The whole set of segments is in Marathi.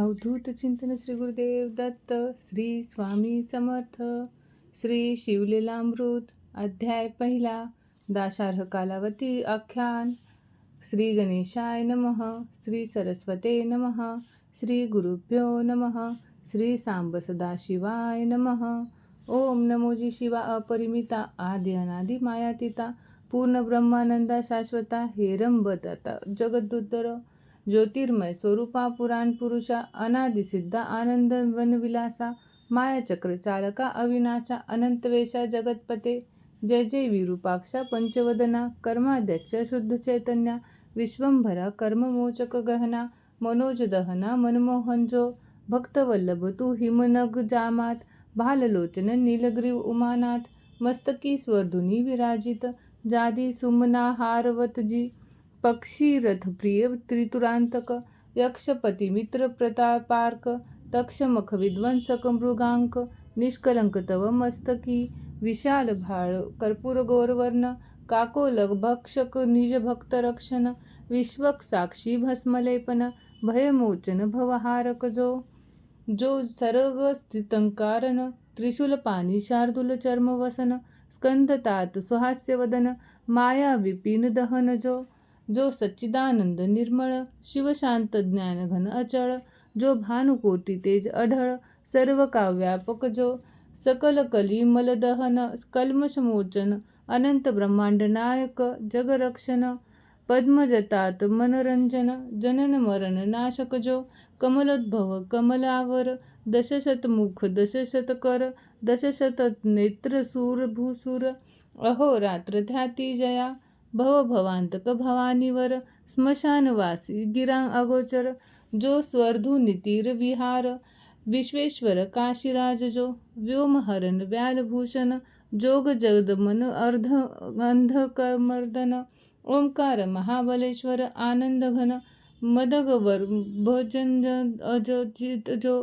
अवधूत चिंतन श्री गुरुदेव दत्त श्री स्वामी समर्थ श्री शिवलीलामृत अध्याय पहिला दाशार्ह कालावती आख्यान श्री गणेशाय नमः श्री सरस्वते नमः श्री गुरुभ्यो नमः श्री सांब सदाशिवाय नमः ओम नमोजी शिवा अपरिमिता आदि अनादि मायातीता पूर्ण ब्रह्मानंदा शाश्वता हेरंबदता जगदुद्धर ज्योतिर्मय स्वरूपा पुराण पुरुषा अनादिसिद्धा आनंद वनविलासा मायाचक्र चालका अविनाशा अनंतवेशा जगतपते जय जय विरूपाक्षा पंचवदना कर्माध्यक्ष शुद्ध चैतन्या विश्वंभरा कर्ममोचक गहना मनोज दहना भक्तवल्लभ तू हिमनग जामात भाललोचन नीलग्रीव उमानाथ मस्तकी स्वर्धुनी विराजित जादी सुमना हारवतजी पक्षी रथप्रिय त्रितुरांतक यक्षपती मित्र प्रतापार्क तक्षमख मृगांक निष्कलंक तव मस्तकी विशाल भाळ कर्पूर निजभक्तरक्षण काकोलक भक्षक विश्वक साक्षी भस्मलेपन भयमोचन भवहारक जो जो सर्ग स्थितंकारण त्रिशूल पाणी सुहास्यवदन माया विपिन दहन जो जो सच्चिदानंद निर्मळ शिवशांत ज्ञानघन अचळ जो भानुकोटी तेज अढळ सर्व काव्यापक जो सकल कली मलदहन कल्मषमोचन अनंत ब्रह्मांड नायक जगरक्षण पद्मजतात मनरंजन जनन मरण नाशक जो कमलोद्भव कमलावर दशशतमुख दशशतकर दशशत नेत्र सूर भूसूर अहोरात्र ध्याती जया भवभवांतक भवानीवर स्मशानवासी गिरां अगोचर जो स्वर्धुनितीर विहार विश्वेश्वर काशीराज जो व्योमहरण व्यालभूषण जोग जगदमन अर्ध अंधकमर्दन ओंकार महाबलेश्वर आनंदघन मदगवर भजन अजित जो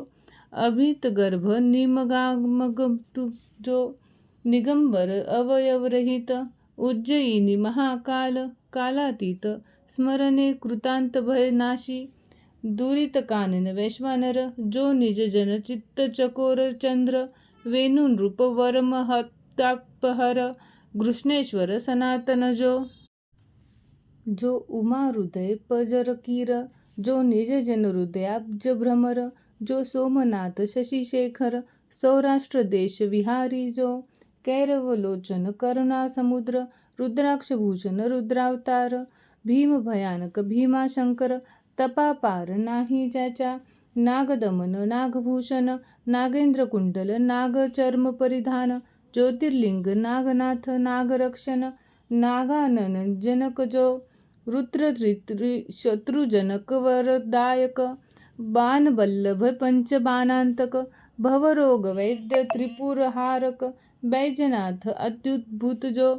अभित गर्भ निमगामग जो निगंबर अवयवरहित उज्जयिनी महाकाल कालातीत स्मरणे कृतांत भय नाशी दुरित कानन वैश्वानर जो निज जन चित्त चकोर चंद्र वेणून रूप वर्म कृष्णेश्वर सनातन जो। जो उमा हृदय पजरकीर जो निज जन हृदयाब्ज भ्रमर जो सोमनाथ शशिशेखर सौराष्ट्र देश विहारी जो। कैरवलोचन करुणा समुद्र रुद्राक्षभूषण रुद्रावतार भीम भयानक भीमाशंकर तपापार नाही ज्याच्या नागदमन नागभूषण नागेंद्र कुंडल नागचर्म परिधान ज्योतिर्लिंग नागनाथ नागरक्षण नागानन जनक जो रुद्र शत्रुजनक वरदायक बाणवल्लभ पंचबाणांतक भवरोग वैद्य त्रिपुरहारक बैजनाथ अत्युद्भूत जो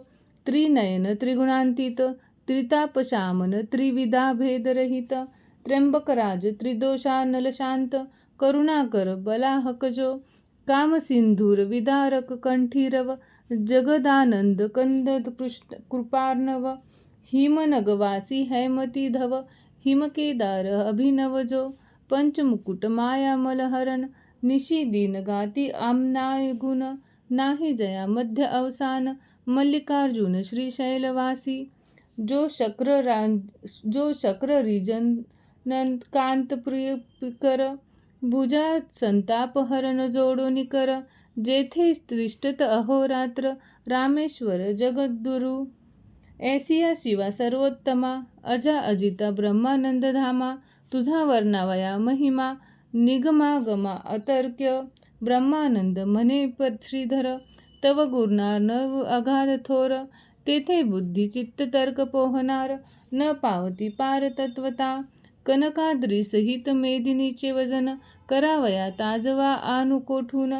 त्रिनयन त्रिगुणांतीत त्रितापशामन त्रिविधा भेदरहित त्र्यंबकराज त्रिदोषानलशांत करुणाकर बलाहक जो कामसिंधूर विदारक कंठीरव जगदानंद कंद कृष्ण कृपार्णव हिमनगवासी हैमती धव हिमकेदार अभिनव जो पंचमुकुट माया मलहरण निशी दीन गाती आमनाय गुण नाही जया मध्य अवसान मल्लिकार्जुन श्रीशैलवासी जो शक्र जो शक्र रिजन कांत प्रिय कर संताप संतापहरण जोडोनी कर जेथे त्रिष्टत अहोरात्र रामेश्वर जगद्गुरु ऐसिया शिवा सर्वोत्तमा अजा अजिता ब्रह्मानंद धामा तुझा वर्णावया महिमा निगमागमा अतर्क्य ब्रह्मानंद म्हणे श्रीधर तव गुरणार नव अगाध थोर तेथे बुद्धिचित्त तर्क पोहणार न पावती पार तत्वता कनकाद्री सहित मेदिनीचे वजन करावया ताजवा आणू कोठून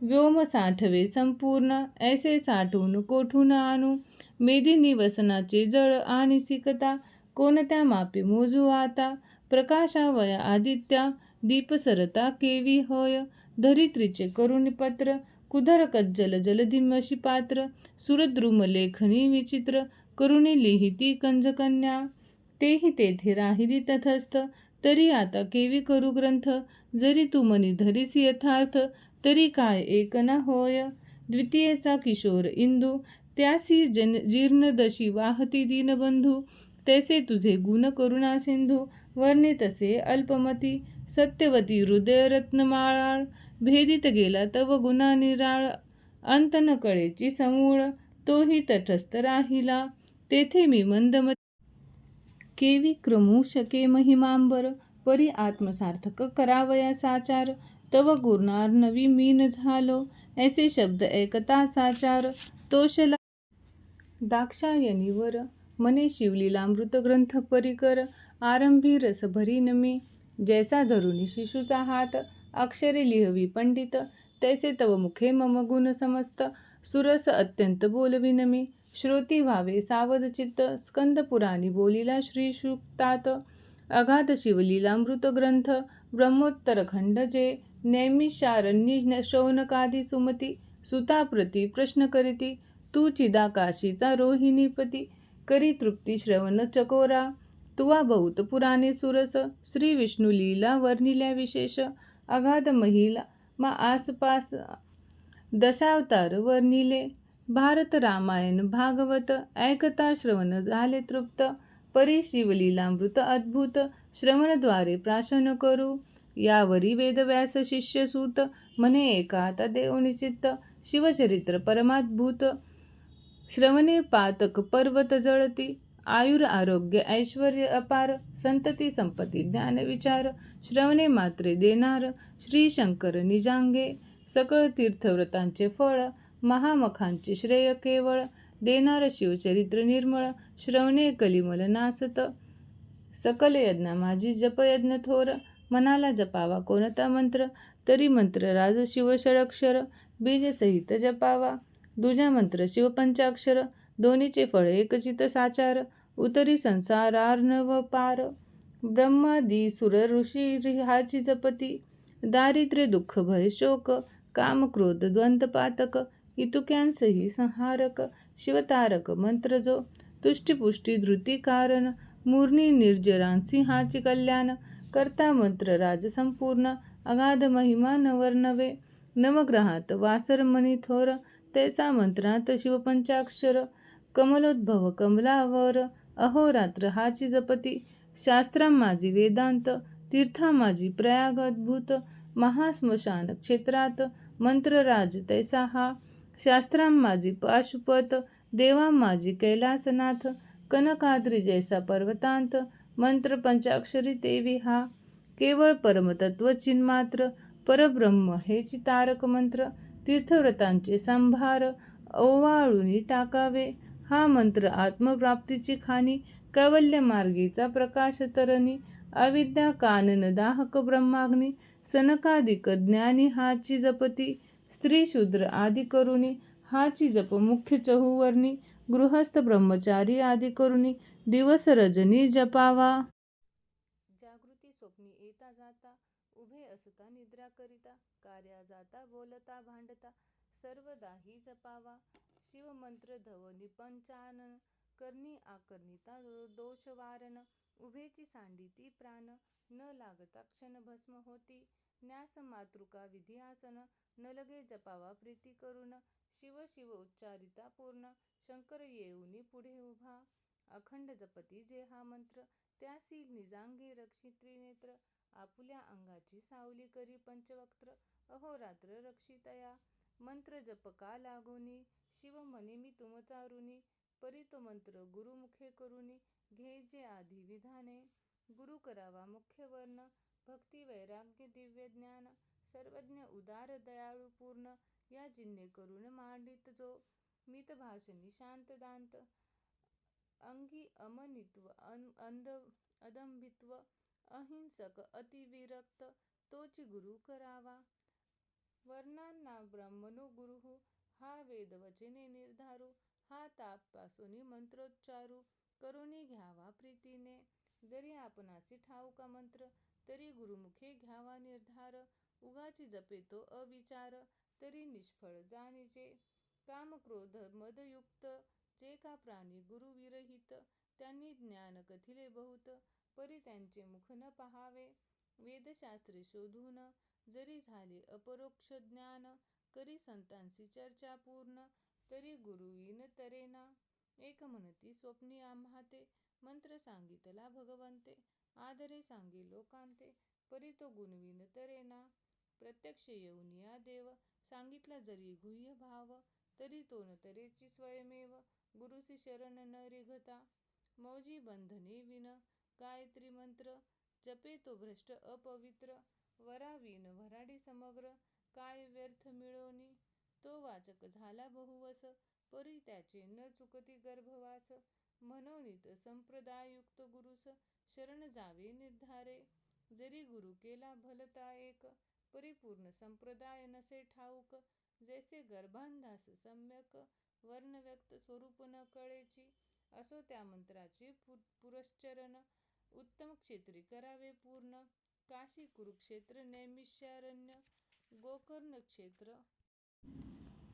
व्योम साठवे संपूर्ण ऐसे साठून कोठून आणू मेदिनी वसनाचे जळ आणि सिकता कोणत्या मापे मोजू आता प्रकाशावया आदित्या दीपसरता केवी होय धरित्रीचे करुणी कुधरकज्जल कुधर जलधिमशी पात्र सुरद्रुम लेखनी विचित्र करुणी लिहिती कंजकन्या. तेही तेथे राहिली तथस्थ तरी आता केवी करू ग्रंथ? जरी तू मनी धरीस यथार्थ तरी काय एक ना होय? द्वितीयेचा किशोर इंदू त्यासी जन जीर्णदशी वाहती दीनबंधू. तैसे तुझे गुण करुणा सिंधू वर्णे तसे अल्पमती. सत्यवती हृदय रत्नमाळाळ भेदित गेला तव गुणा निराळ अंत न कळेची समूळ तोही तटस्थ राहिला. तेथे मी मंदमती केवी क्रमू शके महिमांबर परी आत्मसार्थक करावया साचार. तव गुरणार नवी मीन झालो ऐसे शब्द ऐकता साचार. तोषला दाक्षायणीवर मने शिवलीलामृत ग्रंथ परिकर. आरंभी रसभरी नमी जैसा धरुणी शिशूचा हात अक्षरे लिहवी. पंडित तैसे तव मुखे मम गुण समस्त. सुरस अत्यंत बोलविन मी. श्रोती व्हावे सावधचित्त स्कंद पुराणी बोलिला श्री शुक्तात अगाध शिवलीलामृत ग्रंथ. ब्रह्मोत्तर खंड जे. नैमिषारण्य शौनकादी सुमती. सुताप्रती प्रश्न करीती. तू चिदाकाशीचा रोहिणीपती करी तृप्ती श्रवण चकोरा. तुवा बहुत पुराणे सुरस. श्री विष्णू लीला वर्णिल्या विशेष. अगाध महिला मा आसपास दशावतार वर्णिले. भारत रामायण भागवत ऐकता श्रवण झाले तृप्त. परी शिवलीलामृत अद्भुत श्रवणद्वारे प्राशन करू. यावरी वेदव्यास शिष्यसूत म्हणे एका आता देवनी शिवचरित्र परमाद्भूत. श्रवणे पातक पर्वत जळती. आयुर आरोग्य ऐश्वर अपार संतती संपत्ती ज्ञान विचार श्रवणे मात्रे देणार श्री शंकर निजांगे सकळ तीर्थव्रतांचे फळ महामखांचे श्रेय केवळ देणार शिवचरित्र निर्मळ श्रवणे कलिमल नासत. सकल यज्ञ माझी जपयज्ञ थोर मनाला जपावा कोणता मंत्र तरी मंत्र राज शिव षडक्षर बीजसहित जपावा. दुजा मंत्र शिवपंचाक्षर दोन्हीचे फळ एकचित साचार उतरी संसारार्णव पार. ब्रह्मादी सुर ऋषी रिहाची जपती. दारिद्र्य दुःख भय शोक. काम क्रोध द्वंद्वपातक इतुक्यांसही संहारक. शिवतारक मंत्र जो. तुष्टीपुष्टी धृती कारण. मूर्नी निर्जरांसी हाची कल्याण. करता मंत्र राज संपूर्ण. अगाध महिमा नवर्णवे नवग्रहात वासर मनी थोर. तैसा मंत्रात शिवपंचाक्षर. कमलोद्भव कमलावर. अहोरात्र हाची जपती. शास्त्रां माझी वेदांत तीर्था माझी प्रयाग अद्भुत महास्मशान क्षेत्रात मंत्रराज तैसा हा. शास्त्रां माझी पाशुपत देवा माझी कैलासनाथ कनकाद्री जैसा पर्वतांत मंत्र पंचाक्षरी देवी हा. केवळ परमतत्व चिन्मात्र परब्रह्म हेची तारक मंत्र तीर्थव्रतांचे संभार ओवाळून टाकावे. हा मंत्र आत्मप्राप्तीची खाणी कैवल्य मार्गीचा प्रकाश तरणी अविद्या कानन दाहक ब्रह्माग्नी सनकादिक ज्ञानी हाची जपती स्त्री शूद्र आदी करुणी हाची जप मुख्य चहुवर्णी गृहस्थ ब्रह्मचारी आदी करुणी दिवस रजनी जपावा. जागृती स्वप्नी येता जाता उभे असता निद्रा करिता कार्या जाता बोलता भांडता सर्वदाही जपावा. शिवमंत्र धव निपंचान करणी आकर्णिता दोष वारण उभेची सांडिती प्राण न लागता क्षण भस्म होती. न्यास मातृका विधी आसन न लगे जपावा प्रीती करून शिव शिव उच्चारिता पूर्ण शंकर येऊनी पुढे उभा. अखंड जपती जे हा मंत्र त्यासी निजांगी रक्षी त्रिनेत्र आपुल्या अंगाची सावली करी पंचवक्त्र अहोरात्र रक्षितया मंत्र जप का लागोनी? शिव म्हणे मी तुमचा परी तो मंत्र गुरुमुखे करुनी. घे जे आधी विधाने. गुरु करावा मुख्य वर्ण. भक्ती वैराग्य दिव्य ज्ञान. सर्वज्ञ उदार दयाळू पूर्ण. या जिन्हे करून मांडित जो. मित भाषणी शांत दांत. अंगी अमनित्व अंध अदंभित्व. अहिंसक अतिविरक्त. तोची गुरु करावा. वर्णांना ब्रह्मनु गुरु हा वेद वचने निर्धारू हा ताप मंत्रोच्चारू करुणी घ्यावा प्रीतीने. जरी आपणासी ठाऊका मंत्र तरी गुरुमुखे घ्यावा निर्धार. उगाची जपेतो अविचार तरी निष्फळ जाणीचे काम क्रोध मदयुक्त जे का प्राणी गुरुविरहित त्यांनी ज्ञान कथिले बहुत परी त्यांचे मुख न पहावे. वेदशास्त्रे शोधून जरी झाले अपरोक्ष ज्ञान करी संतांशी चर्चा पूर्ण तरी गुरुवीन तरेना. एक म्हणती स्वप्नी आम्हाते मंत्र सांगितला भगवंते आदरे सांगी लोकांते परी तो गुणविन तरेना. प्रत्यक्ष येऊनिया देव सांगितला जरी गुह्य भाव तरी तो न तरेची स्वयमेव गुरुसी शरण न रिघता. मौजी बंधने विन गायत्री मंत्र जपे तो भ्रष्ट अपवित्र वरावीन वऱ्हाडी समग्र काय व्यर्थ मिळवणी तो वाचक झाला बहुवस परी त्याचे न चुकती गर्भवास. म्हणोनित संप्रदायुक्त गुरुस शरण जावे निर्धारे. जरी गुरु केला भलता एक परिपूर्ण संप्रदाय नसे ठाऊक. जैसे गर्भांधास सम्यक वर्णव्यक्त स्वरूप न कळेची. असो त्या मंत्राचे पुरश्चरण. उत्तम क्षेत्री करावे पूर्ण. काशी कुरुक्षेत्र नैमिषारण्य गोकर्ण क्षेत्र.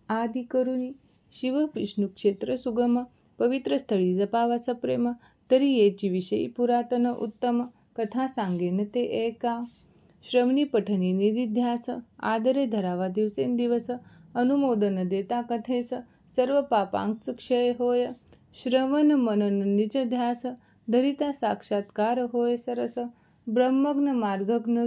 आदी करुणी शिव विष्णू क्षेत्र सुगम पवित्र स्थळी जपावा सप्रेम तरी येची विषयी पुरातन उत्तम कथा सांगेन ते एका. श्रवणी पठणी निधिध्यास आदरे धरावा दिवसेंदिवस अनुमोदन देता कथेस सर्व पापांच क्षय होय. श्रवण मनन निज ध्यास धरिता साक्षात्कार होय सरस. ब्रह्मग्न मार्गग्न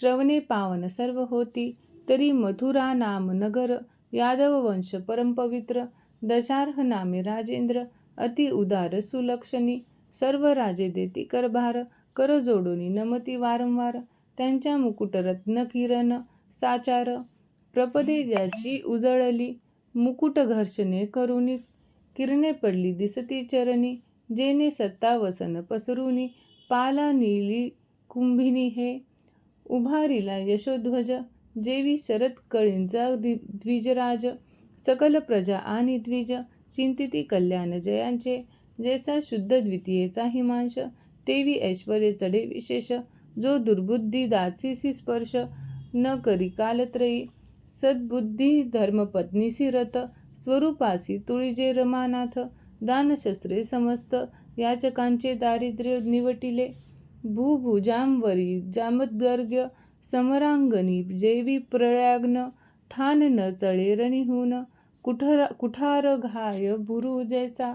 श्रवणे पावन सर्व होती तरी मथुरा नाम नगर यादव वंश परमपवित्र दशार्ह नामे राजेंद्र अति उदार सुलक्षणी सर्व राजे देती करभार कर जोडोनी नमती वारंवार त्यांच्या मुकुट रत्न किरण साचार प्रपदे ज्याची उजळली मुकुट घर्षणे करुणी किरणे पडली दिसती चरणी जेने सत्ता वसन पसरुनी पाला नीली कुंभिनी हे उभारिला यशोध्वज जेवी शरद कळींचा द्विजराज सकल प्रजा आणि द्विज चिंतिती कल्याण जयांचे जैसा शुद्ध द्वितीयेचा हिमांश तेवी ऐश्वर्य चढे विशेष जो दुर्बुद्धी दासीसी स्पर्श न करी कालत्रयी सद्बुद्धी धर्मपत्नीसी रथ स्वरूपासी तुळीजे रमानाथ दानशस्त्रे समस्त याचकांचे दारिद्र्य निवटिले. भूभुजांवरी जामदगर्ग समरांगणी जेवी प्रयाग्न ठाण न चळे कुठर कुठार घाय भुरुजेचा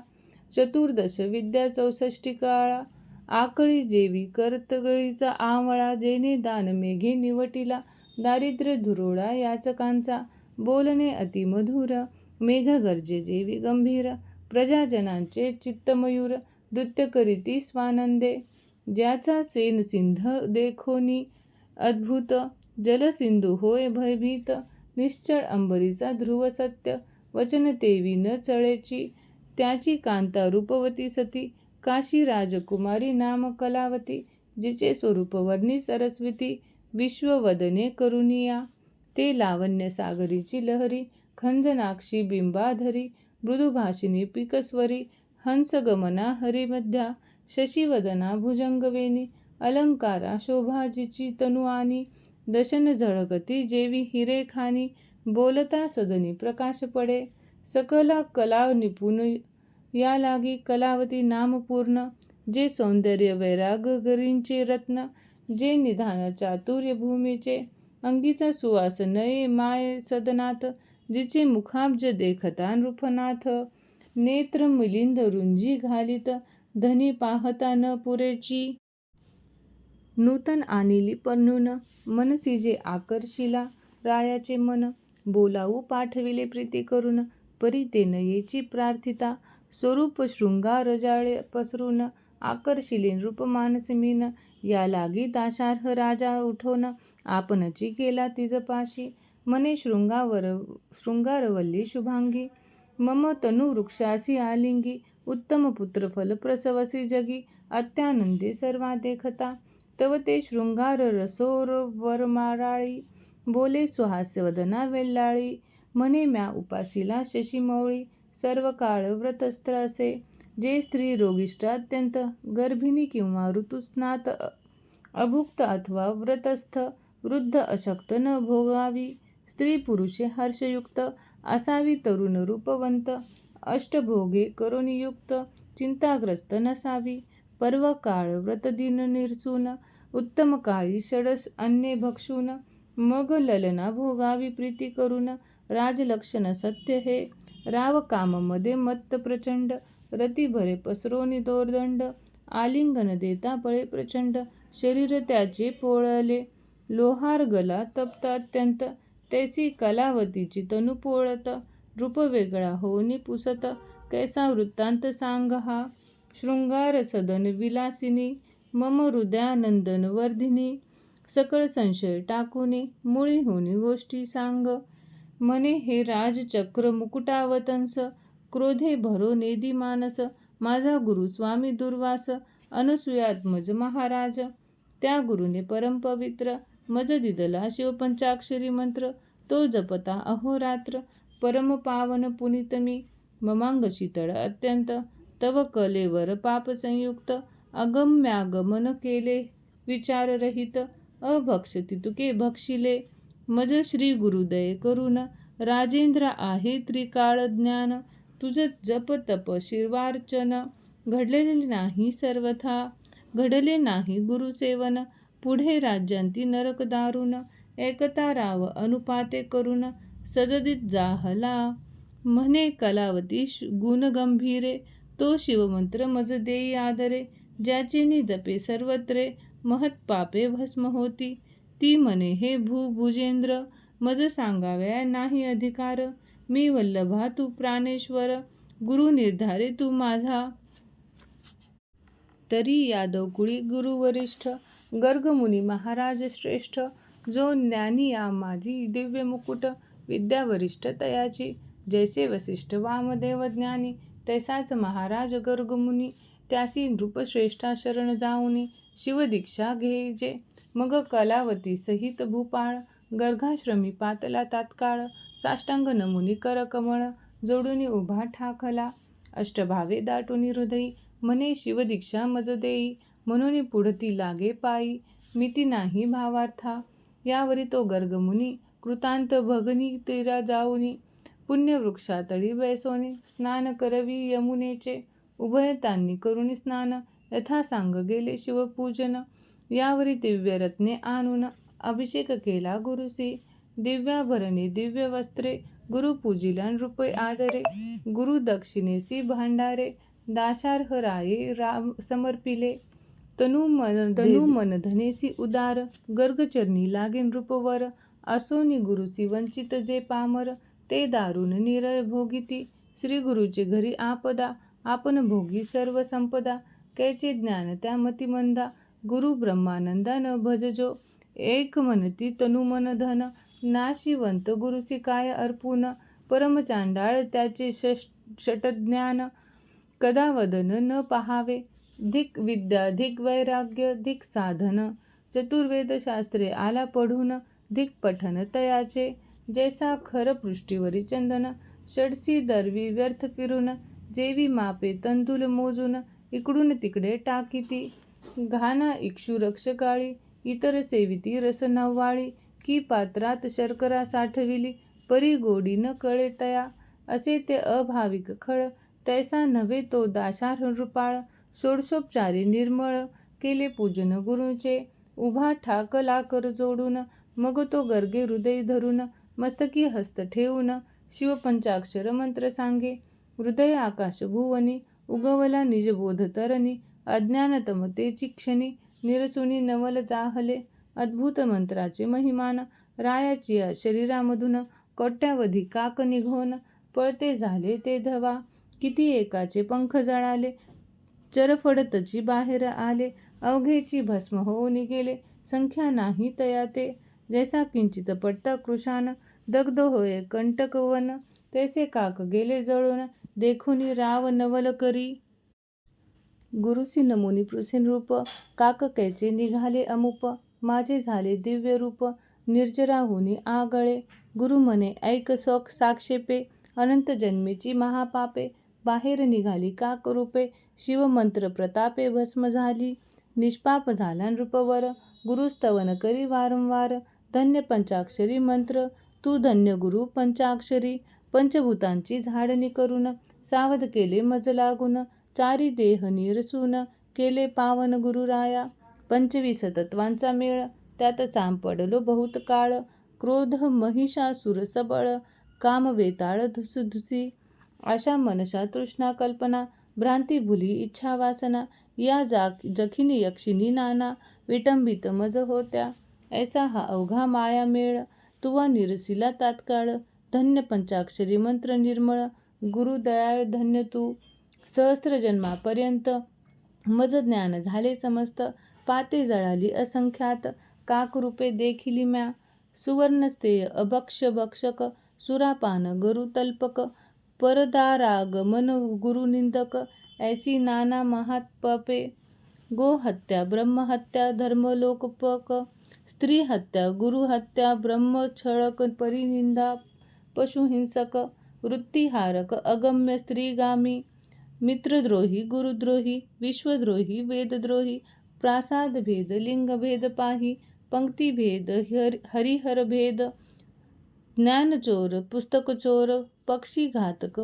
चतुर्दश विद्या चौसष्टी काळा आकळी जेवी करतगळीचा आवळा जेने दान मेघे निवटिला दारिद्र्य धुरोळा याचकांचा बोलणे अति मधुर मेघ जेवी गंभीर प्रजाजनांचे चित्तमयूर नृत्य करीती स्वानंदे ज्याचा सेन सिंध देखोनी अद्भुत जलसिंधू होय भयभीत निश्चळ अंबरीचा ध्रुव सत्य वचन तेवी न चळेची त्याची कांता रूपवती सती काशी राजकुमारी नाम कलावती जिचे स्वरूप वर्णी सरस्वती विश्ववदने करुनिया ते लावण्य सागरीची लहरी खंजनाक्षी बिंबाधरी मृदुभाषिणी पिकस्वरी हंसगमना हरिमध्या शशिवदना भुजंगवेणी अलंकारा शोभाजीची तनुआनी दशन झळकती जेवी हिरे खानी बोलता सदनी प्रकाश पडे सकला कला निपुण या लागी कलावती नामपूर्ण जे सौंदर्य वैराग गरींचे रत्न जे निधान चातुर्य भूमीचे अंगीचा सुवास नये माय सदनाथ जिचे मुखाब्ज देखता नृपनाथ नेत्र मिलिंद रुंजी घालित धनी पाहता न पुरेची. नूतन आणिली पन्नून मनसी जे आकर्षिला रायाचे मन बोलावू पाठविले प्रीती करून परी ते नयेची प्रार्थिता स्वरूप शृंगार जाळे पसरून आकर्षिले नृप मानसमीन या लागी दाशार्ह राजा उठोन आपणची केला तिजपाशी मने शृंगावर शृंगारवल्ली शुभांगी मम तनुवृक्षासी आलिंगी उत्तम जगि प्रसवसी जगी अत्यानंदी सर्वा देखता। तव ते शृंगार रसोर बोले सुहास्यवदना वेल्लाळी म्हणे म्या उपासीला शशिमौळी सर्व काळ व्रतस्त्र असे जे स्त्री रोगिष्ट अत्यंत गर्भिणी किंवा ऋतुस्नात अभुक्त अथवा व्रतस्थ वृद्ध अशक्त न भोगावी स्त्री पुरुषे हर्षयुक्त असावी तरुण रूपवंत. अष्टभोगे करुणयुक्त चिंताग्रस्त नसावी. पर्व काळ व्रतदिन निरसून उत्तम काळी षडस अन्ने भक्षून मग ललना भोगावी प्रीती करून राजलक्षण सत्य हे. राव काममध्ये मत्त प्रचंड रतीभरे पसरोनी दोरदंड आलिंगन देता पळे प्रचंड शरीर त्याचे पोळले. लोहार गला तप्त अत्यंत तैसी कलावतीची तनु पोळत रूप वेगळा होऊनी पुसत कैसा वृत्तांत सांग हा शृंगार सदन विलासिनी मम हृदयानंदन वर्धिनी सकळ संशय टाकुनी मुळी होनी गोष्टी सांग. मने हे राजचक्र मुकुटावतंस क्रोधे भरो नेदी मानस माझा गुरु स्वामी दुर्वास अनसुयात्मज महाराज त्या गुरुने परमपवित्र मज दिदला शिवपंचाक्षरी मंत्र तो जपता अहोरात्र परम पावन पुनितमी ममांग शीतळ अत्यंत. तव कलेवर पाप संयुक्त अगम्यागमन केले विचाररहित अभक्षती तुके भक्षिले मज श्री गुरुदय करून राजेंद्र आहे त्रिकाळ ज्ञान तुझ जप तप शिर्वार्चन. घडलेले नाही सर्वथा घडले नाही गुरुसेवन. पुढे राज्यांती नरक दारुण एकता राव अनुपाते करून सददित जाहला. म्हणे कलावती गुणगंभीरे तो शिवमंत्र मज देई आदरे ज्याचे जपे सर्वत्रे महत पापे भस्म होती. ती म्हणे हे भूभुजेंद्र मज सांगाव्या नाही अधिकार. मी वल्लभा तू प्राणेश्वर गुरु निर्धारे तू माझा. तरी यादव कुळी गुरुवरिष्ठ गर्गमुनी महाराज श्रेष्ठ जो ज्ञानी या माझी दिव्य मुकुट विद्या वरिष्ठ तयाची. जैसे वसिष्ठ वामदेव ज्ञानी तैसाच महाराज गर्गमुनी त्यासी नृपश्रेष्ठा शरण जाऊनी शिवदीक्षा घेजे मग कलावती सहित भूपाळ गर्गाश्रमी पातला तात्काळ साष्टांग नमुनी करकमळ जोडूनी उभा ठाकला अष्टभावे दाटुनी हृदयी म्हणे शिवदीक्षा मज देई. म्हणून पुढती लागे पायी. मिती नाही भावार्था. यावरी तो गर्गमुनी कृतांत भगनी तीरा जाऊनी. पुण्यवृक्षातळी बैसोनी स्नान करवी यमुनेचे. उभयतांनी करुणी स्नान यथा सांग गेले शिवपूजन. यावरी दिव्य रत्ने आणून अभिषेक केला गुरुसी. दिव्याभरणे दिव्य वस्त्रे गुरु पूजिला नृपे आदरे. गुरु दक्षिणेसी भांडारे दाशार्ह राये राम समर्पिले. तनु मन तनु मन धनेसी उदार गर्गचरणी लागे नृपवर असोनी गुरुसी वंचित जे पामर ते दारुण निरय भोगिती श्री गुरुचे घरी आपदा आपण भोगी सर्व संपदा कैचे ज्ञान त्या मतिमंदा गुरु ब्रह्मानंदा न भजजो एक म्हणती तनु मन धन नाशिवंत गुरुसी काय अर्पून परमचांडाळ त्याचे षटज्ञान कदा वदन न पहावे धिक विद्या धिक वैराग्य धिक साधन चतुर्वेदशास्त्रे आला पढून धिक पठन तयाचे जैसा खर पृष्ठीवरी चंदन षडसी दरवी व्यर्थ फिरून जेवी मापे तंदुल मोजून इकडून तिकडे टाकीती घाना इक्षु रक्षकाळी इतर सेविती रस नव्वाळी की पात्रात शर्करा साठविली परी गोडी न कळे तया असे ते अभाविक खळ तैसा नव्हे तो दाशार नृपाळ षोडशोपचारी निर्मळ केले पूजन गुरुचे. उभा ठाक लाकर जोडून मग तो गर्गे हृदय धरून मस्तकी हस्त ठेवून शिवपंचाक्षर मंत्र सांगे. हृदय आकाश भुवनी उगवला निजबोध तरणी. अज्ञानतमतेची क्षणी निरसुनी नवल जाहले अद्भुत मंत्राचे महिमान रायाची या शरीरामधून कोट्यावधी काक निघोन पळते झाले ते धवा. किती एकाचे पंख जळाले चरफडतची बाहेर आले अवघेची भस्म होऊन गेले. संख्या नाही तया ते. जैसा किंचित पडता कृषान दग्ध होय कंटकवन. तैसे काक गेले जळून देखुनी राव नवल करी. गुरुसी नमुनी पृसे रूप काक कैचे निघाले अमुप. माझे झाले दिव्य रूप निर्जराहुनी आगळे. गुरु ऐक सोक साक्षेपे. अनंत जन्मेची महापापे. बाहेर निघाली. काकरूपे शिवमंत्र प्रतापे भस्म झाली. निष्पाप झाला नृपवर. गुरुस्तवन करी वारंवार. धन्य पंचाक्षरी मंत्र. तू धन्य गुरु पंचाक्षरी. पंचभूतांची झाडणी करून. सावध केले मज लागून. चारी देह निरसून. केले पावन गुरुराया पंचवीस तत्वांचा मेळ. त्यात सापडलो बहुत काळ. क्रोध महिषासुर सबळ. काम वेताळ धुसधुसी. अशा मनशा तृष्णा कल्पना भ्रांती भुली इच्छा वासना या जा जखिनी यक्षिणी नाना विटंबित मज होत्या. ऐसा हा अवघा माया मेळ तुवा निरसिला तात्काळ. धन्य पंचाक्षरी मंत्र निर्मळ गुरु दयाळ धन्य तू. सहस्र जन्मापर्यंत मज ज्ञान झाले समस्त पाते जळाली असंख्यात काकरूपे देखिली म्या. सुवर्णस्तेय अभक्ष भक्षक सुरापान गुरु तल्पक परदारागमन गुरुनिंदक ऐसी नाना महात्पापे. गोहत्या ब्रह्महत्या धर्मलोकपक स्त्रीहत्या गुरुहत्या ब्रह्मछळक परिनिंदा पशुहिंसक वृत्तिहारक अगम्य स्त्रीगामी मित्रद्रोही गुरुद्रोही विश्वद्रोही वेदद्रोही प्रासादभेद लिंगभेद पाही पंक्तिभेद हरिहरभेद ज्ञानचोर पुस्तकचोर पक्षीघातक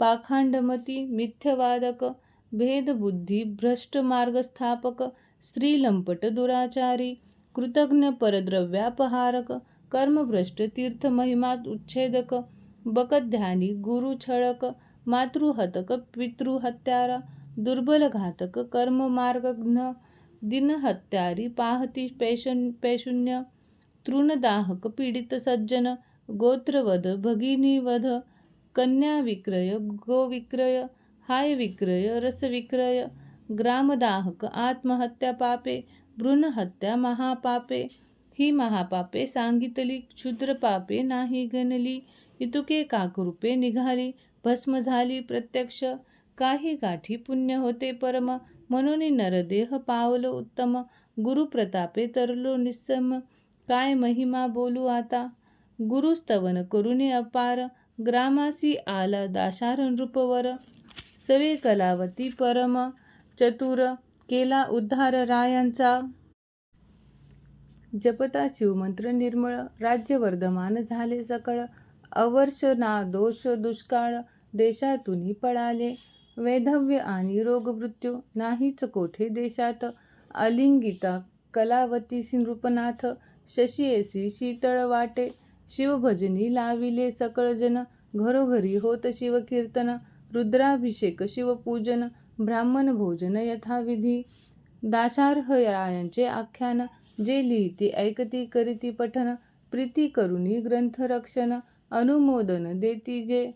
पाखांडमती मिथ्यवादक भेदबुद्धी भ्रष्ट मार्गस्थापक स्त्रीलंपट दुराचारी कृतज्ञ परद्रव्यापहारक कर्मभ्रष्ट तीर्थमहिमात उच्छेदक बकध्यानी गुरुछळक मातृहतक पितृहत्यारा दुर्बलघातक कर्ममार्गघ्न दिनहत्यारी पाहती पैशून्य तृणदाहक पीडित सज्जन गोत्रवध भगिनीवध कन्याविक्रय गोविक्रय हायविक्रय रसविक्रय ग्रामदाहक आत्महत्या पापे भ्रूणहत्या महापापे ही महापापे सांगितली क्षुद्रपापे नाही गणली इतुके काकरूपे निघाली भस्म झाली प्रत्यक्ष काही गाठी पुण्य होते परम म्हणून नरदेह पावलो उत्तम गुरुप्रतापे तरलो निस्सम काय महिमा बोलू आता? गुरुस्तवन करुणे अपार ग्रामासी आला दाशारण रूपवर सवे कलावती परम चतुर केला उद्धार रायांचा. जपता शिवमंत्र निर्मळ राज्य वर्धमान झाले सकळ अवर्ष ना दोष दुष्काळ देशातून पळाले. वैधव्य आणि रोगमृत्यू नाहीच कोठे देशात. अलिंगिता कलावती नृपनाथ शशियसी शीतळ वाटे शिवभजनी लाविले सकळ जन घरोघरी होत शिवकीर्तन रुद्राभिषेक शिवपूजन ब्राह्मण भोजन यथाविधी. दाशार्हरायांचे आख्यान जे लिहिती ऐकती करीती पठन प्रीती करुणी ग्रंथरक्षण अनुमोदन देती जे.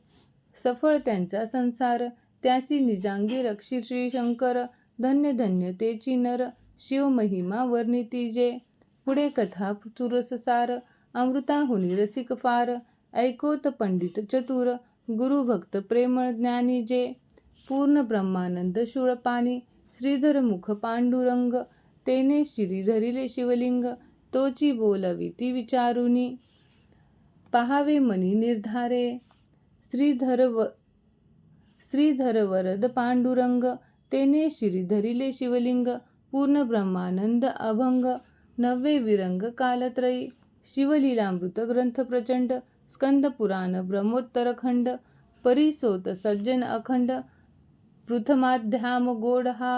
सफळ त्यांचा संसार त्याची निजांगी रक्षी श्रीशंकर धन्य धन्य तेची नर शिवमहिमा वर्णिती जे. पुढे कथा चुरससार अमृताहुनी रसिक फार ऐकोत पंडित चतुर गुरुभक्त प्रेमळ ज्ञानी जे पूर्ण ब्रह्मानंद शूळपाणी श्रीधर मुख पांडुरंग तेने श्री धरिले शिवलिंग तोची बोलविती विचारुनी पहावे मनी निर्धारे श्रीधर व श्रीधर वरद पांडुरंग तेने श्री धरिले शिवलिंग पूर्ण ब्रह्मानंद अभंग नव्वे विरंग कालत्रयी शिवलीलामृत ग्रंथ प्रचंड स्कंद पुराण ब्रह्मोत्तर परिसोत सज्जन अखंड पृथमाध्याम गोड हा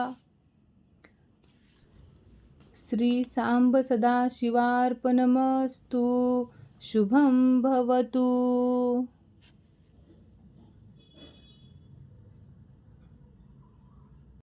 श्री सांब सदा शिवार्पणमस्तु शुभं भवतु।